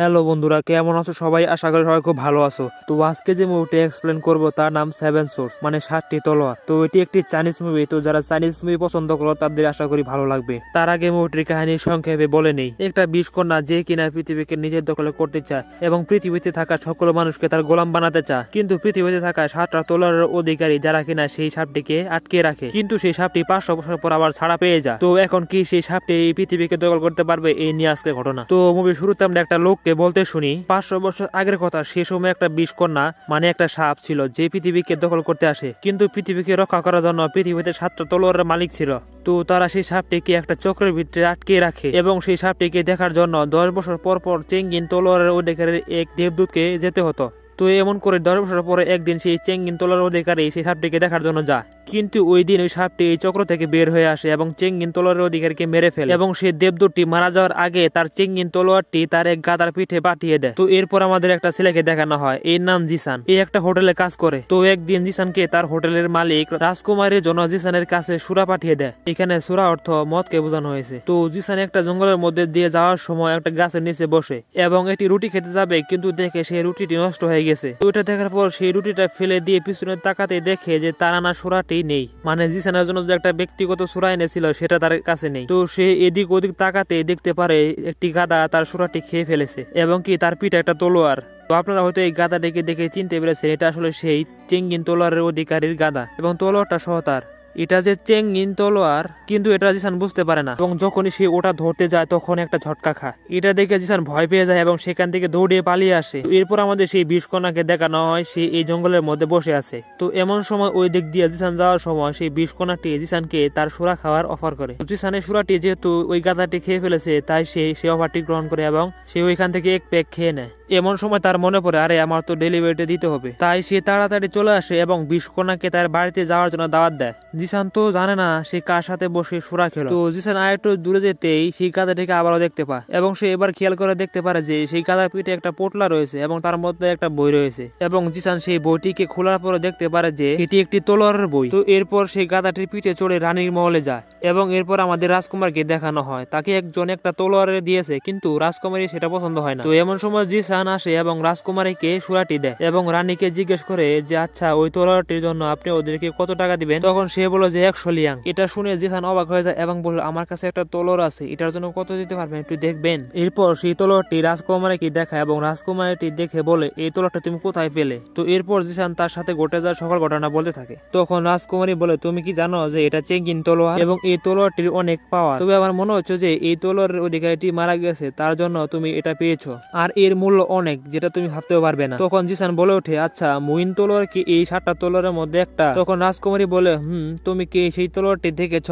Hello বন্ধুরা, কেমন আছো সবাই? আশা করি সবাই খুব ভালো আছো। তো আজকে যে মুভিটি এক্সপ্লেন করব তার নাম সেভেন সোর্স মানে সাতটি তলোয়ার। তো এটি একটি চাইনিজ মুভি তো যারা চাইনিজ মুভি পছন্দ করো, তাদের আশা করি ভালো লাগবে। তার আগে মুভিটির কাহিনী সংক্ষেপে বলে নেই। একটা বিষ কন্যা যে কিনা পৃথিবীকে নিজের দখলে করতে চায় এবং পৃথিবীতে থাকা সকল মানুষকে তার গোলাম বানাতে চায়। কিন্তু পৃথিবীতে থাকা সাতটা তলোয়ারের অধিকারী যারা কিনা সেই সাপটিকে আটকে রাখে। কিন্তু সেই সাপটি পাঁচশো বছর পর আবার ছাড়া পেয়ে যায়। তো এখন কি সেই সাপটি এই পৃথিবীকে দখল করতে পারবে, এই নিয়ে আজকে ঘটনা। তো মুভির শুরুতে আমরা একটা লোককে বলতে শুনি, পাঁচশো বছর আগের কথা, সে সময় একটা বিষ কন্যা মানে একটা সাপ ছিল, যে পৃথিবীকে দখল করতে আসে। কিন্তু পৃথিবীকে রক্ষা করার জন্য পৃথিবীতে সাতটা তলোয়ারের মালিক ছিল। তো তারা সেই সাপটিকে একটা চক্রের ভিতরে আটকে রাখে এবং সেই সাপটিকে দেখার জন্য দশ বছর পর পর চেঙ্গিন তলোয়ারের অধিকারের এক দেবদূতকে যেতে হতো। তো এমন করে দশ বছর পরে একদিন সেই চেঙ্গিন তোলার অধিকারী সেই সাপটিকে দেখার জন্য যায়। কিন্তু ওই দিন ওই সাপটি এই চক্র থেকে বের হয়ে আসে এবং চেঙ্গিন তলোয়ারের অধিকারীকে মেরে ফেলে। এবং সেই দেবদূতটি মারা যাওয়ার আগে তার চেঙ্গিন তলোয়ারটি তার এক গাদার পিঠে পাঠিয়ে দেয়। তো এরপর আমাদের একটা ছেলেকে দেখানো হয়, এর নাম জিসান। এই একটা হোটেলে কাজ করে। তো একদিন জিসানকে তার হোটেলের মালিক রাজকুমারের জন্য জিসানের কাছে সুরা পাঠিয়ে দেয়। এখানে সুরা অর্থ মদকে বোঝানো হয়েছে। তো জিসান একটা জঙ্গলের মধ্যে দিয়ে যাওয়ার সময় একটা গাছের নিচে বসে এবং এটি রুটি খেতে যাবে, কিন্তু দেখে সেই রুটিটি নষ্ট হয়ে গেছে। তো ওইটা দেখার পর সেই রুটিটা ফেলে দিয়ে পিছনে তাকাতে দেখে যে তার আনা সুরাটি নেই। মানে জিসানের জন্য যে একটা ব্যক্তিগত সুরা এনেছিল, সেটা তার কাছে নেই। তো সে এদিক ওদিক তাকাতে দেখতে পারে একটি গাদা তার সুরাটি খেয়ে ফেলেছে, এবং কি তার পিঠে একটা তলোয়ার। তো আপনারা হয়তো এই গাদাটিকে দেখে চিনতে পেরেছেন, এটা আসলে সেই চেঙ্গিন তলোয়ারের অধিকারীর গাদা, এবং তলোয়ারটা সহ তার। এটা যে চেঙ্গিন তলোয়ার, কিন্তু এটা জিসান বুঝতে পারে না। এবং যখনই সে ওটা ধরতে যায়, তখন একটা ঝটকা খায়। এটা দেখে জিসান ভয় পেয়ে যায় এবং সেখান থেকে দৌড়িয়ে পালিয়ে আসে। এরপর আমাদের সেই বিষকণাকে দেখানো হয়, সে এই জঙ্গলের মধ্যে বসে আছে। তো এমন সময় ওই দিক দিয়ে জিসান যাওয়ার সময় সেই বিষকণাটি জিসানকে তার সুরা খাওয়ার অফার করে। জিসানের সুরাটি যেহেতু ওই গাদাটি খেয়ে ফেলেছে, তাই সে সেই অফারটি গ্রহণ করে এবং সে ওইখান থেকে এক প্যাক খেয়ে নেয়। এমন সময় তার মনে পড়ে, আরে, আমার তো ডেলিভারিটা দিতে হবে। তাই সে তাড়াতাড়ি চলে আসে এবং বিষকণাকে তার বাড়িতে যাওয়ার জন্য দাওয়াত দেয়। জিসান তো জানে না সে কার সাথে বসে সুরা খেলো। তো জিসান আর একটু দূরে যেতেই সেই গাধাটিকে আবারও দেখতে পায় এবং সে এবার খেয়াল করে দেখতে পারে যে সেই গাধার পিঠে একটা পোটলা রয়েছে এবং তার মধ্যে একটা বই রয়েছে এবং জিসান সেই বইটিকে খোলার পরে দেখতে পারে যে এটি একটি তলোয়ারের বই। তো এরপর সেই গাধাটির পিঠে চড়ে রানীর মহলে যায় এবং এরপর আমাদের রাজকুমারকে দেখানো হয়। তাকে একজন একটা তলোয়ারে দিয়েছে কিন্তু রাজকুমারী সেটা পছন্দ হয় না। তো এমন সময় জিসান আসে এবং রাজকুমারীকে সুরাটি দেয় এবং রানীকে জিজ্ঞেস করে যে আচ্ছা ওই তলোয়ারটির জন্য আপনি ওদেরকে কত টাকা দিবেন? তখন সে বলে যে, একশো লিয়াং। এটা শুনে জিসান অবাক হয়ে যায় এবং বলল, আমার কাছে একটা তলোয়ার আছে, এটার জন্য কত দিতে পারবেন একটু দেখবেন? এরপর সেই তলোয়ারটি রাজকুমারীকে দেখায় এবং রাজকুমারীটি দেখে বলে, এই তলোয়ারটা তুমি কোথায় পেলে? তো এরপর জিসান তার সাথে ঘটে যাওয়া সকল ঘটনা বলতে থাকে। তখন রাজকুমারী বলে, তুমি কি জানো যে এটা চেঙ্গিন তলোয়ার এবং এই তলোয়ারটির অনেক পাওয়ার? তবে আমার মনে হচ্ছে যে এই তলোয়ারের অধিকারীটি মারা গেছে, তার জন্য তুমি এটা পেয়েছ। আর এর মূল্য অনেক, যেটা তুমি ভাবতেও পারবে না। তখন জিসান বলে ওঠে আচ্ছা মুইন তলোয়ার কি এই সাতটা তলোয়ারের মধ্যে একটা? তখন রাজকুমারী বলে, হুম তুমি কি সেই তলোয়ারটি দেখেছ?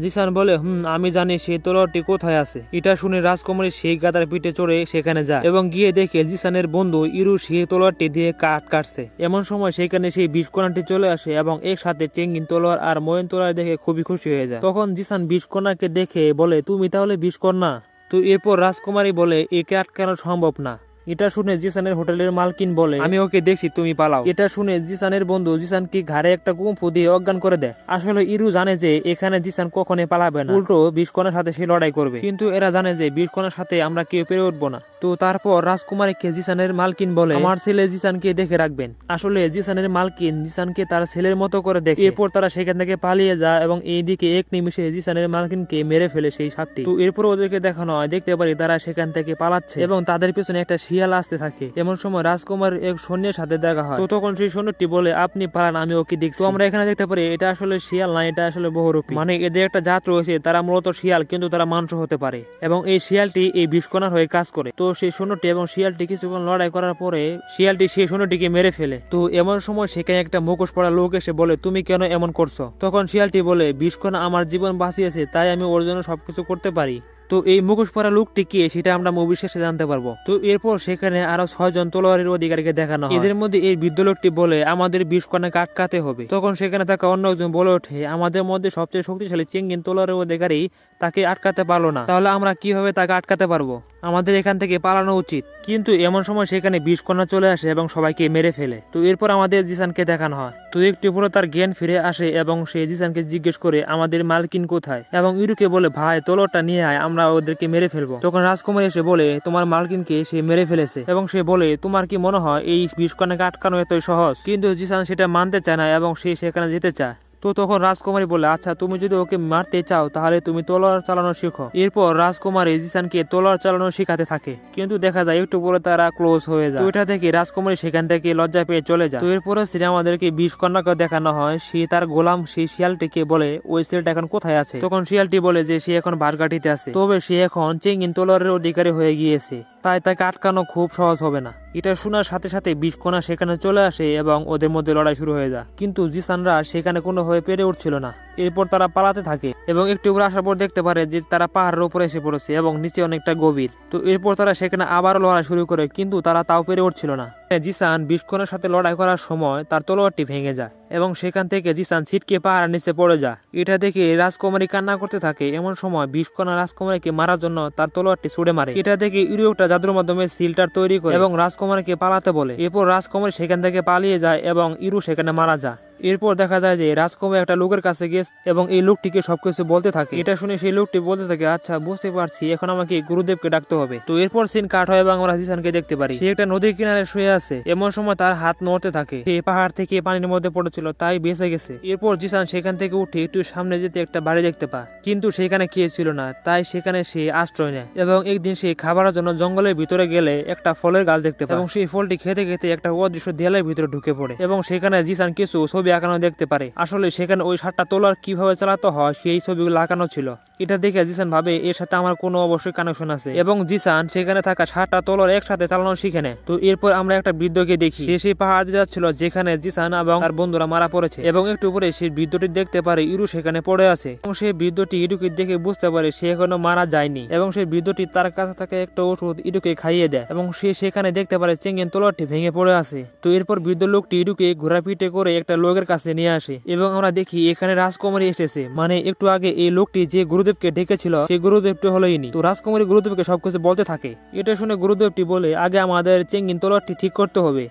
জিসান বলে, হুম, আমি জানি সেই তলোয়ারটি কোথায় আছে। এটা শুনে রাজকুমারী সেই গাদার পিঠে চড়ে সেখানে যায় এবং গিয়ে দেখে জিসানের বন্ধু ইরু সেই তলোয়ারটি দিয়ে কাট কাটছে। এমন সময় সেখানে সেই বিষকণাটি চলে আসে এবং একসাথে চেঙ্গিন তলোয়ার আর ময়ন তলোয়ার দেখে খুবই খুশি হয়ে যায়। তখন জিসান বিষকণাকে দেখে বলে, তুমি তাহলে বিষকন্যা তো এরপর রাজকুমারী বলে, একে আটকানো সম্ভব না। এটা শুনে জিসানের হোটেলের মালকিন বলে আমি ওকে দেখছি তুমি পালাও। এটা শুনে জিসানের বন্ধু জিসান কি ঘাড়ে একটা কুম্ফু দিয়ে অজ্ঞান করে দেয়। আসলে ইরু জানে যে এখানে জিসান কখনোই পালাবে না। উল্টো বিষকণার সাথে সে লড়াই করবে। কিন্তু এরা জানে যে বিষকণার সাথে আমরা কেউ পেরে উঠবো না। তো তারপর রাজকুমারীকে জিসানের মালকিন বলে আমার ছেলে জিসানকে দেখে রাখবেন। আসলে জিসানের মালকিন জিসানকে তার ছেলের মতো করে দেখে। এরপর তারা সেখান থেকে পালিয়ে যায় এবং এইদিকে এক নিমিষে জিসানের মালকিনকে মেরে ফেলে সেই সাপটি। তো এরপর ওদেরকে দেখানো হয় দেখতে পারি তারা সেখান থেকে পালাচ্ছে। এবং তাদের পিছনে একটা শিয়াল আসতে থাকে। এমন সময় রাজকুমার এক সৈন্যের সাথে দেখা হয়। তো তখন সেই সৈন্যটি বলে, আপনি পালান, আমি ওকে দেখছি। আমরা এখানে দেখতে পারি, এটা আসলে শিয়াল না, এটা আসলে বহুরূপী। মানে এদের একটা জাত রয়েছে, তারা মূলত শিয়াল, কিন্তু তারা মাংস হতে পারে। এবং এই শিয়ালটি এই বিষকণার হয়ে কাজ করে। তো সেই সৈন্যটি এবং শিয়ালটি কিছুক্ষণ লড়াই করার পরে শিয়ালটি সেই সৈন্যটিকে মেরে ফেলে। তো এমন সময় সেখানে একটা মুখোশ পড়া লোক এসে বলে, তুমি কেন এমন করছ? তখন শিয়ালটি বলে, বিষকণা আমার জীবন বাঁচিয়েছে, তাই আমি ওর জন্য সবকিছু করতে পারি। তো এই মুখোশ পরা লোকটি কে সেটা আমরা মুভি শেষে জানতে পারব। তো এরপর সেখানে আরও ছয়জন তলোয়ারের অধিকারীকে দেখানো এদের মধ্যে এই বৃদ্ধ লোকটি বলে, আমাদের বিষ কণাকে আটকাতে হবে। তখন সেখানে থাকা অন্য একজন বলে ওঠে, আমাদের মধ্যে সবচেয়ে শক্তিশালী চেঙ্গিন তলোয়ারের অধিকারী তাকে আটকাতে পারল না। তাহলে আমরা কীভাবে তাকে আটকাতে পারব? আমাদের এখান থেকে পালানো উচিত। কিন্তু এমন সময় সেখানে বিষ কণা চলে আসে এবং সবাইকে মেরে ফেলে। তো এরপর আমাদের জিসানকে দেখানো হয়। তো একটু পরে তার জ্ঞান ফিরে আসে এবং সে জিসানকে জিজ্ঞেস করে, আমাদের মালকিন কোথায়? এবং ইউরুকে বলে, ভাই, তলোয়ারটা নিয়ে আয়, আমরা ওদেরকে মেরে ফেলব। তখন রাজকুমার এসে বলে, তোমার মালকিনকে সে মেরে ফেলেছে। এবং সে বলে, তোমার কি মনে হয় এই বিষকণাকে আটকানো এতই সহজ? কিন্তু জিসান সেটা মানতে চায় না এবং সে সেখানে যেতে চায়। তো তখন রাজকুমারী বলে আচ্ছা তুমি যদি ওকে মারতে চাও, তাহলে তুমি তলোয়ার চালানো শিখো। এরপর রাজকুমারী জিসানকে তলোয়ার চালানো শেখাতে থাকে। কিন্তু দেখা যায়, একটু পরে তারা ক্লোজ হয়ে যায়। ওইটা থেকে রাজকুমারী সেখান থেকে লজ্জা পেয়ে চলে যায়। তো এরপরে সিনে আমাদেরকে বিষ কন্যাকে দেখানো হয়। সে তার গোলাম সেই শিয়ালটিকে বলে, ওই ছেলেটা এখন কোথায় আছে? তখন শিয়ালটি বলে যে, সে এখন বারগাটিতে আছে। তবে সে এখন চেঙ্গিন তলোয়ারের অধিকারী হয়ে গিয়েছে। তাই তাকে আটকানো খুব সহজ হবে না। এটা শোনার সাথে সাথে বিষকণা সেখানে চলে আসে এবং ওদের মধ্যে লড়াই শুরু হয়ে যায়। কিন্তু জিসানরা সেখানে কোনোভাবে পেরে উঠছিল না। এরপর তারা পালাতে থাকে এবং একটু উপরে আসার পর দেখতে পারে যে তারা পাহাড়ের উপরে এসে পড়েছে এবং নিচে অনেকটা গভীর। তো এরপর তারা সেখানে আবারও লড়াই শুরু করে, কিন্তু তারা তাও পেরে উঠছিল না। জিসান বিস্ফোরণের সাথে লড়াই করার সময় তার তলোয়ারটি ভেঙে যায় এবং সেখান থেকে জিসান ছিটকে পাহাড়ের নিচে পড়ে যায়। এটা দেখে রাজকুমারী কান্না করতে থাকে। এমন সময় বিষকণা রাজকুমারীকে মারার জন্য তার তলোয়ারটি ছুড়ে মারে। এটা দেখে ইউরোপটা জাদুর মাধ্যমে সিলটার তৈরি করে এবং রাজকুমারীকে পালাতে বলে। এরপর রাজকুমারী সেখান থেকে পালিয়ে যায় এবং ইরু সেখানে মারা যায়। এরপর দেখা যায় যে রাজকুমার একটা লোকের কাছে গেছে এবং এই লোকটিকে সবকিছু বলতে থাকে। এটা শুনে সেই লোকটি বলতে থাকে আচ্ছা বুঝতে পারছি, এখন আমাকে গুরুদেবকে ডাকতে হবে। তো এরপর সিন কাট হয় এবং আমরা জিসানকে দেখতে পারি। সে একটা নদীর কিনারে শুয়ে আছে। এমন সময় তার হাত নড়তে থাকে। সে পাহাড় থেকে পানির মধ্যে পড়েছিল, তাই বেঁচে গেছে। এরপর জিসান সেখান থেকে উঠে একটু সামনে যেতে একটা বাড়ি দেখতে পায়। কিন্তু সেখানে কে ছিল না, তাই সেখানে সে আশ্রয় নেয় এবং একদিন সে খাবারের জন্য জঙ্গলের ভিতরে গেলে একটা ফলের গাছ দেখতে পায়। এবং সেই ফলটি খেতে খেতে একটা অদৃশ্য দেয়ালের ভিতরে ঢুকে পড়ে। এবং সেখানে জিসান কিছু ছবি আঁকানো দেখতে পারে। আসলে সেখানে ওই সাতটা তোলার কীভাবে চালাতে হয়, সেই ছবিগুলো আঁকানো ছিল। এটা দেখে জিসান ভাবে, এর সাথে আমার কোনো অবশ্যই কানেকশন আছে। এবং জিসান সেখানে থাকা সাতটা তোলার একসাথে চালানো শিখে নেয়। তো এরপর আমরা একটা বৃদ্ধকে দেখি। সে সেই পাহাড় যাচ্ছিল, যেখানে জিসান এবং তার বন্ধুরা মারা পড়েছে। এবং একটু পরে সেই বৃদ্ধটি দেখতে পারে, ইরু সেখানে পড়ে আছে। এবং সেই বৃদ্ধটি ইরুকে দেখে বুঝতে পারে, সে এখনও মারা যায়নি। এবং সেই বৃদ্ধটি তার কাছে থাকা একটা ওষুধ ইরুকে খাইয়ে দেয়। এবং সে সেখানে দেখতে পারে, চেঙ্গেন তোলারটি ভেঙে পড়ে আছে। তো এরপর বৃদ্ধ লোকটি ইরুকে ঘোরা পিটে করে একটা লোকের কাছে নিয়ে আসে এবং আমরা দেখি এখানে রাজকুমারী এসেছে। মানে একটু আগে এই লোকটি যে গুরুদেবকে ডেকেছিল, সেই গুরুদেবটি হলো ইনি। তো রাজকুমারী গুরুদেবকে সবকিছু বলতে থাকে। এটা শুনে গুরুদেবটি বলে, আগে আমাদের চেঙ্গিন তলোয়ারটি ঠিক করতে হবে।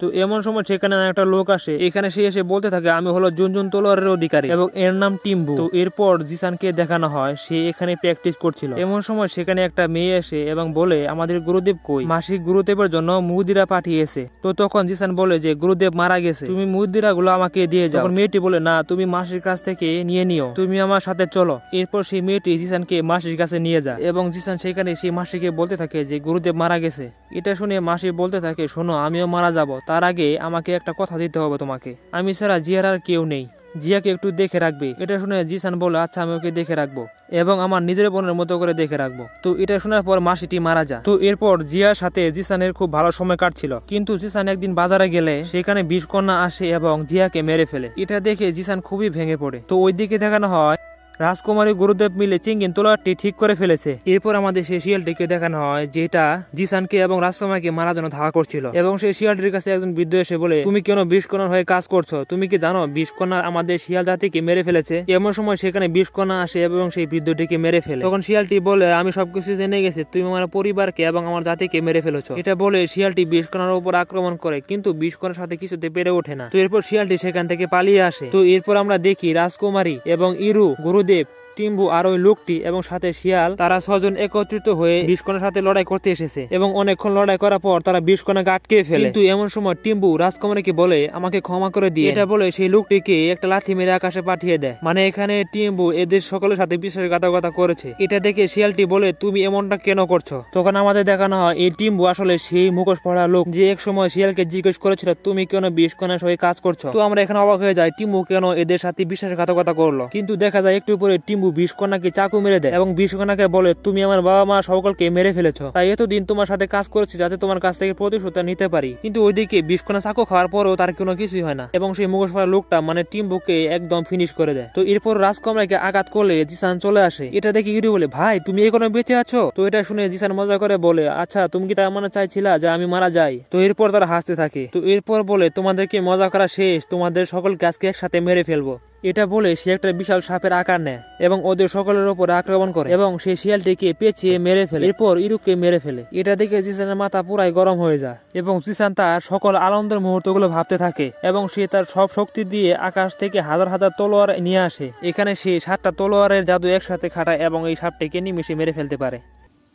তো এমন সময় সেখানে একটা লোক আসে। এখানে সে এসে বলতে থাকে, আমি হলো জুনজুন তলোয়ারের অধিকারী এবং এর নাম টিম্বু। তো এরপর জিসানকে দেখানো হয়, সে এখানে প্র্যাকটিস করছিল। এমন সময় সেখানে একটা মেয়ে এসে এবং বলে, আমাদের গুরুদেব কই? মাসিক গুরুদেবের জন্য মুদিরা পাঠিয়েছে। তো তখন জিসান বলে যে, গুরুদেব মারা গেছে। তুমি মুদিরা গুলো আমাকে দিয়ে যাও। মেয়েটি বলে, না, তুমি মাসির কাছ থেকে নিয়ে নিও। তুমি আমার সাথে চলো। এরপর সেই মেয়েটি জিসানকে মাসির কাছে নিয়ে যায় এবং জিসান সেখানে সেই মাসিকে বলতে থাকে যে, গুরুদেব মারা গেছে। এটা শুনে মাসি বলতে থাকে, শোনো, আমিও মারা যাব। তার আগে আমাকে একটা কথা দিতে হবে তোমাকে। আমি ছাড়া জিয়ার আর কেউ নেই। জিয়াকে একটু দেখে রাখবে। এটা শুনে জিসান বলে আচ্ছা আমি ওকে দেখে রাখব এবং আমার নিজের বোনের মতো করে দেখে রাখব। তো এটা শোনার পর মাসিটি মারা যায়। তো এরপর জিয়ার সাথে জিসানের খুব ভালো সময় কাটছিল। কিন্তু জিসান একদিন বাজারে গেলে সেখানে বিষকন্যা আসে এবং জিয়াকে মেরে ফেলে। এটা দেখে জিসান খুবই ভেঙে পড়ে। তো ওই দিকে দেখানো হয় রাজকুমারী গুরুদেব মিলে চিঙ্গিন তোলারটি ঠিক করে ফেলেছে। এরপর আমাদের সেই শিয়ালটিকে দেখানো হয়, যেটা জিসানকে এবং রাজকুমারকে মারার জন্য ধাওয়া করছিল। এবং সেই শিয়ালটির কাছে একজন বৃদ্ধ এসে বলে, তুমি কেন বিষকণার হয়ে কাজ করছ? তুমি কি জানো বিষকণা আমাদের শিয়াল জাতিকে মেরে ফেলেছে? এমন সময় সেখানে বিষকণা আসে এবং সেই বৃদ্ধটিকে মেরে ফেলে। তখন শিয়ালটি বলে, আমি সবকিছু জেনে গেছি, তুমি আমার পরিবারকে এবং আমার জাতিকে মেরে ফেলেছো। এটা বলে শিয়ালটি বিষকণার উপর আক্রমণ করে, কিন্তু বিষকণার সাথে কিছুতে পেরে ওঠে না। তো এরপর শিয়ালটি সেখান থেকে পালিয়ে আসে। তো এরপর আমরা দেখি রাজকুমারী এবং ইরু গুরুদেব Deep টিম্বু আর ওই লোকটি এবং সাথে শিয়াল, তারা ছজন একত্রিত হয়ে বিষকণার সাথে লড়াই করতে এসেছে এবং অনেকক্ষণ লড়াই করার পর তারা বিষকণাকে আটকে ফেলে। কিন্তু এমন সময় টিম্বু রাজকুমারীকে বলে, আমাকে ক্ষমা করে দিয়ে। এটা বলে সেই লোকটিকে একটা লাথি মেরে আকাশে পাঠিয়ে দেয়। মানে এখানে টিম্বু এদের সকলের সাথে বিশ্বাসঘাতকতা করেছে। এটা দেখে শিয়ালটি বলে, তুমি এমনটা কেন করছ? তখন আমাদের দেখানো হয়, এই টিম্বু আসলে সেই মুখোশ পড়া লোক যে এক সময় শিয়ালকে জিজ্ঞেস করেছিল, তুমি কেন বিষকণার হয়ে কাজ করছ? তো আমরা এখানে অবাক হয়ে যাই, টিম্বু কেন এদের সাথে বিশ্বাসঘাতকতা করল? কিন্তু দেখা যায়, একটু পরে টিম্বু বিষকন্যাকে চাকু মেরে দেয় এবং বিষকন্যাকে বলে, তুমি আমার বাবা মা সকলকে মেরে ফেলেছো। তাই এতদিন তোমার সাথে কাজ করেছি যাতে তোমার কাছ থেকে প্রতিশোধ নিতে পারি। কিন্তু ওইদিকে বিষকন্যা চাকু খাওয়ার পরেও তার কোনো কিছুই হয় না এবং সেই মুখোশ লোকটা মানে টিম্বুকে একদম ফিনিশ করে দেয়। তো এরপর রাজকমরাকে আঘাত করলে জিসান চলে আসে। এটা দেখে ইউরি বলে, ভাই, তুমি এখনও বেঁচে আছো? তো এটা শুনে জিসান মজা করে বলে আচ্ছা তুমি কি তার মানে চাইছিলা যে আমি মারা যাই? তো এরপর তারা হাসতে থাকে। তো এরপর বলে, তোমাদেরকে মজা করা শেষ। তোমাদের সকলকে আজকে একসাথে মেরে ফেলব। এটা বলে সে একটা বিশাল সাপের আকার নেয় এবং ওদের সকলের উপরে আক্রমণ করে এবং সে শিয়ালটিকে পেঁচিয়ে মেরে ফেলে। এরপর ইরুককে মেরে ফেলে। এটা দেখে জিসানের মাথা পুরাই গরম হয়ে যায় এবং জিসান তার সকল আনন্দের মুহূর্তগুলো ভাবতে থাকে এবং সে তার সব শক্তি দিয়ে আকাশ থেকে হাজার হাজার তলোয়ার নিয়ে আসে। এখানে সে সাতটা তলোয়ারের জাদু একসাথে খাটায় এবং এই সাপটিকে নিমিশে মেরে ফেলতে পারে।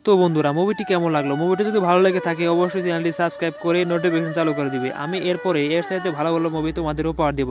তো বন্ধুরা মুভিটি কেমন লাগল? মুভিটি যদি ভালো লেগে থাকে, অবশ্যই চ্যানেলটি সাবস্ক্রাইব করে নোটিফিকেশন চালু করে দিবে। আমি এরপরে এর সাথে ভালো ভালো মুভি তোমাদের উপহার দেব।